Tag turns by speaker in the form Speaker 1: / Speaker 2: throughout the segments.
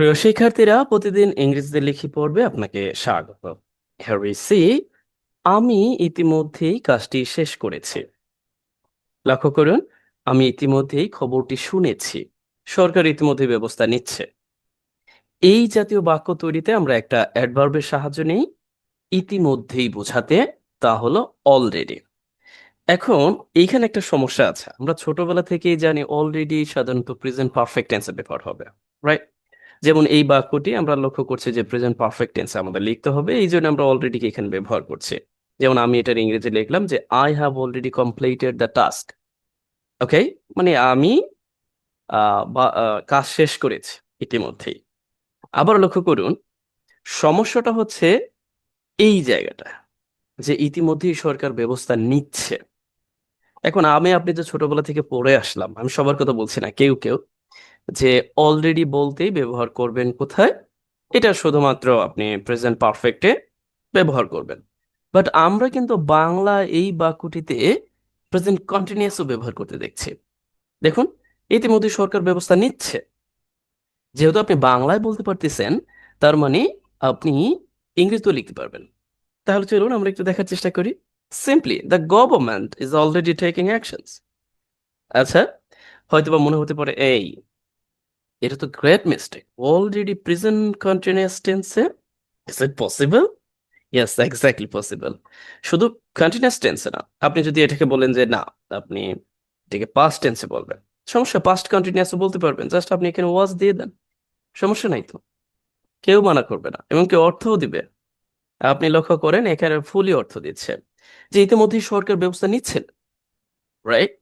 Speaker 1: প্রিয় শিক্ষার্থীরা, প্রতিদিন ইংরেজিতে লিখি পড়বে আপনাকে স্বাগত। সি আমি ইতিমধ্যেই কাজটি শেষ করেছি। লক্ষ্য করুন, আমি ইতিমধ্যেই খবরটি শুনেছি। সরকার ইতিমধ্যে ব্যবস্থা নিচ্ছে। এই জাতীয় বাক্য তৈরিতে আমরা একটা অ্যাডভার্বের সাহায্য নেই। ইতিমধ্যেই বোঝাতে, তা হলো অলরেডি এখন এইখানে একটা সমস্যা আছে। আমরা ছোটবেলা থেকেই জানি অলরেডি সাধারণত প্রেজেন্ট পারফেক্ট টেন্সে ব্যবহার হবে রাইট যেমন এই বাক্যটি আমরা লক্ষ্য করছি যে প্রেজেন্ট পারফেক্ট টেন্সে আমাদের লিখতে হবে, এই জন্য আমরা অলরেডি এখানে ব্যবহার করছি। যেমন আমি এটার ইংরেজি লিখলাম যে I have already completed the task okay মানে আমি কাজ শেষ করেছি ইতিমধ্যেই। আবার লক্ষ্য করুন, সমস্যাটা হচ্ছে এই জায়গাটা, যে ইতিমধ্যেই সরকার ব্যবস্থা নিচ্ছে। এখন আমি, আপনি যে ছোটবেলা থেকে পড়ে আসলাম, আমি সবার কথা বলছি না, কেউ কেউ। যে অলরেডি বলতেই ব্যবহার করবেন কোথায়, এটা শুধুমাত্র আপনি প্রেজেন্ট পারফেক্টে ব্যবহার করবেন। বাট আমরা কিন্তু বাংলা এই বাক্যটিতে প্রেজেন্ট কন্টিনিউয়াসও ব্যবহার করতে দেখছি। দেখুন, ইতিমধ্যে সরকার ব্যবস্থা নিচ্ছে। যেহেতু আপনি বাংলায় বলতে পারতেছেন, তার মানে আপনি ইংরেজিতেও লিখতে পারবেন। তাহলে চলুন আমরা একটু দেখার চেষ্টা করি। Simply the government is already taking actions আচ্ছা হয়তোবা মনে হতে পারে, এই এটা তো great mistake already present continuous টেন্সে is it possible yes exactly possible শুধু কন্টিনিউয়াস টেন্সে না। আপনি যদি এটাকে বলেন যে, না, আপনি এটাকে পাস্ট টেন্সে বলবেন। সমস্যা পাস্ট কন্টিনিউয়াসও বলতে পারবেন। জাস্ট আপনি এখানে ওয়াজ দিয়ে দেন। সমস্যা নাই তো। কেউ মানা করবে না, এবং কেউ অর্থও দিবে। আপনি লক্ষ্য করেন, এখানে ফুলি অর্থ দিচ্ছে। যে ইতিমধ্যেই সরকার ব্যবস্থা নিচ্ছেন রাইট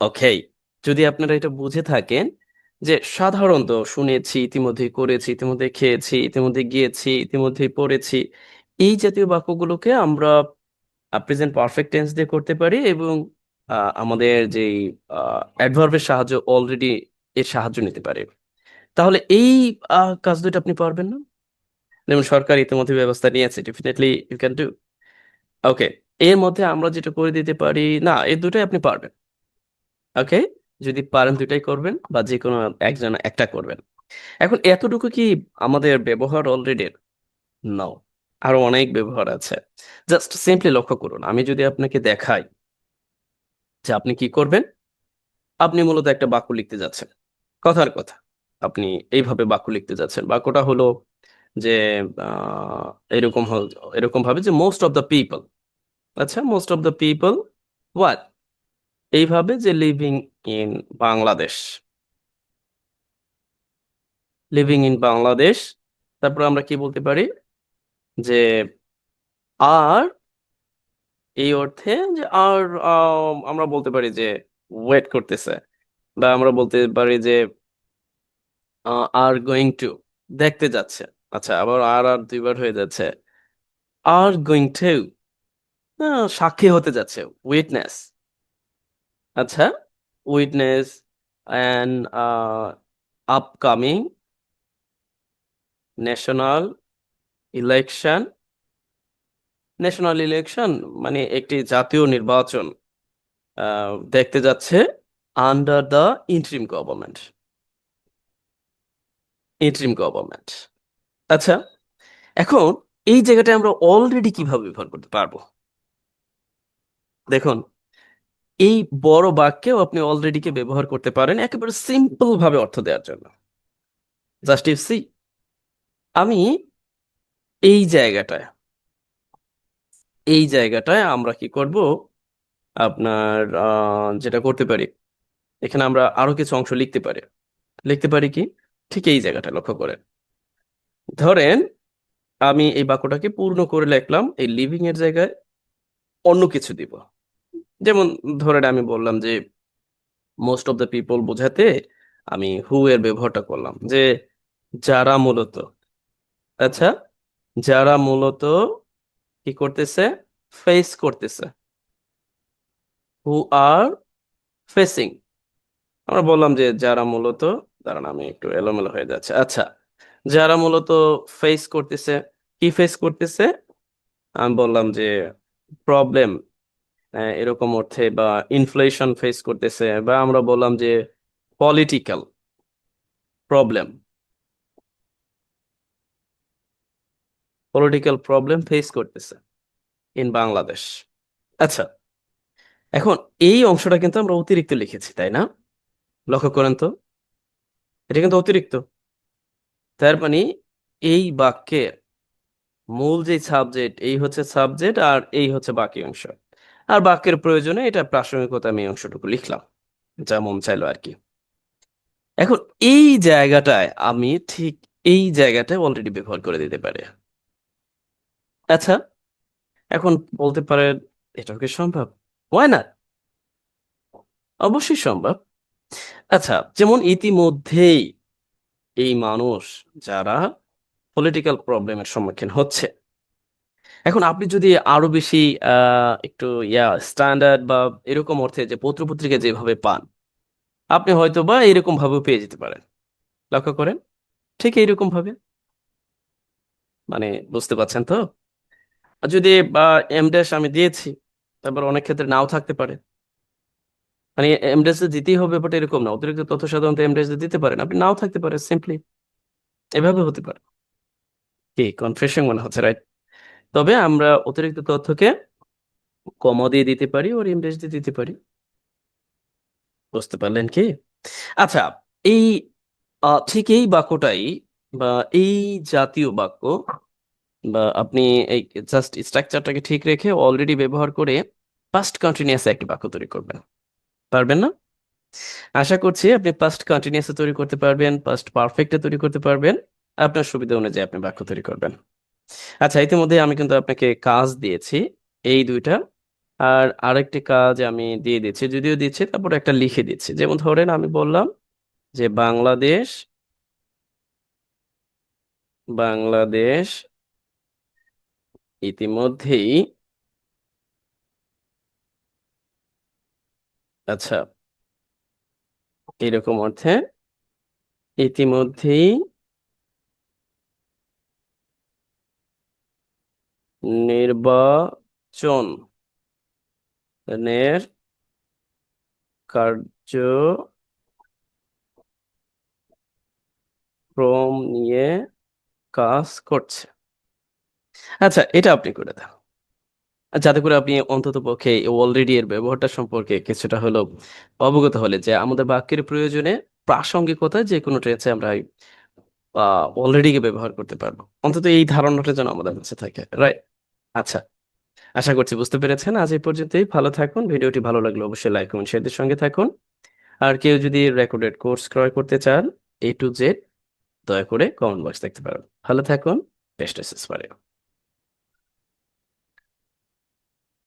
Speaker 1: ওকে যদি আপনারা এটা বুঝে থাকেন যে সাধারণত শুনেছি ইতিমধ্যেই করেছি, ইতিমধ্যে খেয়েছি, ইতিমধ্যে গিয়েছি ইতিমধ্যেই পড়েছি, এই জাতীয় বাক্যগুলোকে আমরা প্রেজেন্ট পারফেক্ট টেন্স দিয়ে করতে পারি এবং আমাদের যেই অ্যাডভার্বের সাহায্য অলরেডি এর সাহায্য নিতে পারি। তাহলে এই কাজ দুটো আপনি পারবেন না? যেমন সরকার ইতিমধ্যে ব্যবস্থা নিয়েছে definitely you can do okay এর মধ্যে আমরা যেটা করে দিতে পারি, না, এই দুটোই আপনি পারবেন। ওকে যদি পারেন দুটাই করবেন বা যে কোনো একজন একটা করবেন। এখন এতটুকু কি আমাদের ব্যবহার অলরেডি নাও আরও অনেক ব্যবহার আছে। জাস্ট সিম্পলি লক্ষ্য করুন, আমি যদি আপনাকে দেখাই যে আপনি কি করবেন, আপনি মূলত একটা বাক্য লিখতে যাচ্ছেন। কথার কথা। আপনি এইভাবে বাক্য লিখতে যাচ্ছেন। বাক্যটা হলো যে এরকম এরকম ভাবে যে মোস্ট অফ দ্য পিপল আচ্ছা most of the people what এইভাবে যে living in Bangladesh living in Bangladesh তারপর আমরা কি বলতে পারি? যে আর এই অর্থে যে আর আম, আমরা বলতে পারি যে ওয়েট করতেছে। বা আমরা বলতে পারি যে আর গোয়িং টু দেখতে যাচ্ছে। আচ্ছা আবার আর আর দুইবার হয়ে যাচ্ছে। আর গোয়িং টু সাক্ষী হতে যাচ্ছে। উইটনেস আচ্ছা witness and upcoming national election national election মানে একটি জাতীয় নির্বাচন দেখতে যাচ্ছে under the interim government interim government আচ্ছা এখন এই জায়গাটায় আমরা অলরেডি কীভাবে ব্যবহার করতে পারব? দেখুন এই বড় বাক্যেও আপনি অলরেডি কে ব্যবহার করতে পারেন একেবারে সিম্পল ভাবে অর্থ দেওয়ার জন্য। জাস্ট ইউ সি আমি এই জায়গাটায় এই জায়গাটায় আমরা কি করব? আপনার যেটা করতে পারি, এখানে আমরা আরও কিছু অংশ লিখতে পারি। লিখতে পারি কি? ঠিক এই জায়গাটা লক্ষ্য করেন। ধরেন, আমি এই বাক্যটাকে পূর্ণ করে লিখলাম, এই লিভিং এর জায়গায় অন্য কিছু দিব। যেমন ধরেন আমি বললাম যে মোস্ট অফ দ্য পিপল বোঝাতে আমি হু এর ব্যবহারটা করলাম। যে, যারা মূলত আচ্ছা যারা মূলত কি করতেছে? ফেস করতেছে। হু আর ফেসিং আমরা বললাম যে, যারা মূলত দাঁড়ান আমি একটু এলোমেলো হয়ে যাচ্ছে। আচ্ছা যারা মূলত ফেস করতেছে, কি ফেস করতেছে? আমি বললাম যে প্রবলেম এরকম অর্থে বা ইনফ্লেশন ফেস করতেছে বা আমরা বললাম যে political problem political problem face করতেছে ইন বাংলাদেশ আচ্ছা এখন এই অংশটা কিন্তু আমরা অতিরিক্ত লিখেছি, তাই না? লক্ষ্য করেন তো, এটা কিন্তু অতিরিক্ত। তার মানে এই বাক্যের মূল যে সাবজেক্ট এই হচ্ছে সাবজেক্ট আর এই হচ্ছে বাকি অংশ। আর বাক্যের প্রয়োজনে এটা প্রাসঙ্গিকতা আমি অংশটুকু লিখলাম, যা মন চাইলো আর কি। এখন এই জায়গাটায় আমি ঠিক এই জায়গাটায় অলরেডি ব্যবহার করে দিতে পারি। আচ্ছা এখন বলতে পারেন, এটাও কি সম্ভব? হয় না অবশ্যই সম্ভব। আচ্ছা যেমন ইতিমধ্যেই এই মানুষ যারা পলিটিক্যাল প্রবলেমের সম্মুখীন হচ্ছে এখন আপনি যদি আরও বেশি একটু, ইয়া স্ট্যান্ডার্ড বা এরকম অর্থে যে পত্রপত্রিকা যেভাবে পান, আপনি হয়তো বা এরকম ভাবে পেয়ে যেতে পারেন। লক্ষ্য করেন? ঠিক এইরকম ভাবে মানে বুঝতে পারছেন তো? যদি, বা এম ড্যাশ আমি দিয়েছি, তারপর অনেক ক্ষেত্রে নাও থাকতে পারে। মানে এম ড্যাশ দিতেই হবে বাট এরকম না। অতিরিক্ত তথ্য সাধারণত এম ড্যাশ দিতে পারেন। আপনি নাও থাকতে পারে সিম্পলি এভাবে হতে পারে। কি কনফিউশন মনে হচ্ছে রাইট তবে আমরা অতিরিক্ত তথ্যকে কমও দিয়ে দিতে পারি, ওর ড্যাশ দিয়ে দিতে পারি। বুঝতে পারলেন কি? আচ্ছা এই ঠিক এই বাক্যটাই বা এই জাতীয় বাক্য বা আপনি এই জাস্ট স্ট্রাকচারটাকে ঠিক রেখে অলরেডি ব্যবহার করে পাস্ট কন্টিনিউয়াস একটি বাক্য তৈরি করবেন। পারবেন না? আশা করছি আপনি পাস্ট কন্টিনিউয়াস তৈরি করতে পারবেন পাস্ট পারফেক্টে তৈরি করতে পারবেন। আপনার সুবিধা অনুযায়ী আপনি বাক্য তৈরি করবেন। আচ্ছা ইতিমধ্যে আমি কিন্তু আপনাকে কাজ দিয়েছি, এই দুইটা। আর আরেকটি কাজ আমি দিয়ে দিচ্ছি যদিও দিচ্ছি তারপর একটা লিখে দিচ্ছি যেমন ধরেন আমি বললাম যে বাংলাদেশ বাংলাদেশ ইতিমধ্যেই আচ্ছা এরকম অর্থে ইতিমধ্যেই নির্বাচন এর কার্যক্রম নিয়ে কাজ করছে। আচ্ছা এটা আপনি করে দেন। যাতে করে আপনি অন্তত পক্ষে অলরেডি এর ব্যবহারটা সম্পর্কে কিছুটা হলেও অবগত হলে যে আমাদের বাক্যের প্রয়োজনে প্রাসঙ্গিকতা যে কোনো টেন্সে আমরা অলরেডি ব্যবহার করতে পারব। অন্তত এই ধারণাটা যেন আমাদের কাছে থাকে রাইট আচ্ছা আশা করছি বুঝতে পেরেছেন। আজ এই পর্যন্তই। ভালো থাকুন। ভিডিওটি ভালো লাগলে অবশ্যই লাইক কমেন্ট শেয়ারদের সঙ্গে থাকুন। আর কেউ যদি রেকর্ডেড কোর্স ক্রয় করতে চান এ টু জেড দয়া করে কমেন্ট বক্স দেখতে পারেন। ভালো থাকুন। বেস্ট পারে